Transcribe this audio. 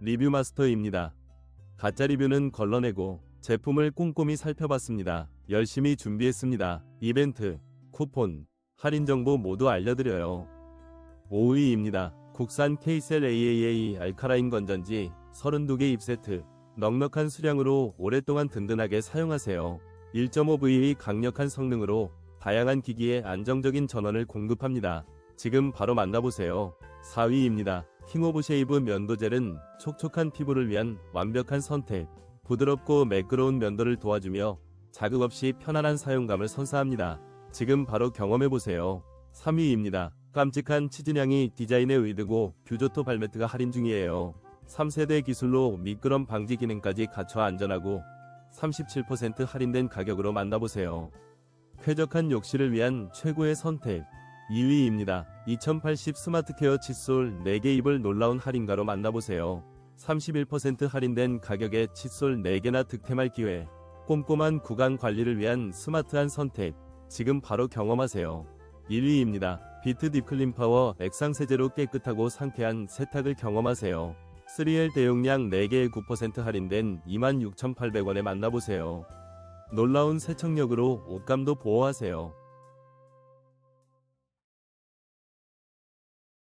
리뷰 마스터입니다. 가짜 리뷰는 걸러내고 제품을 꼼꼼히 살펴봤습니다. 열심히 준비했습니다. 이벤트, 쿠폰, 할인 정보 모두 알려드려요. 5위입니다. 국산 케이셀 AAA 알카라인 건전지 32개 입세트. 넉넉한 수량으로 오랫동안 든든하게 사용하세요. 1.5V의 강력한 성능으로 다양한 기기에 안정적인 전원을 공급합니다. 지금 바로 만나보세요. 4위입니다. 킹오브 쉐이브 면도젤은 촉촉한 피부를 위한 완벽한 선택. 부드럽고 매끄러운 면도를 도와주며 자극 없이 편안한 사용감을 선사합니다. 지금 바로 경험해보세요. 3위입니다. 깜찍한 치즈냥이 디자인에 의드고 뷰조토 발매트가 할인 중이에요. 3세대 기술로 미끄럼 방지 기능까지 갖춰 안전하고 37% 할인된 가격으로 만나보세요. 쾌적한 욕실을 위한 최고의 선택. 2위입니다. 2080 스마트 케어 칫솔 4개 입을 놀라운 할인가로 만나보세요. 31% 할인된 가격에 칫솔 4개나 득템할 기회. 꼼꼼한 구강 관리를 위한 스마트한 선택. 지금 바로 경험하세요. 1위입니다. 비트 딥클린 파워 액상 세제로 깨끗하고 상쾌한 세탁을 경험하세요. 3L 대용량 4개에 9% 할인된 26,800원에 만나보세요. 놀라운 세척력으로 옷감도 보호하세요.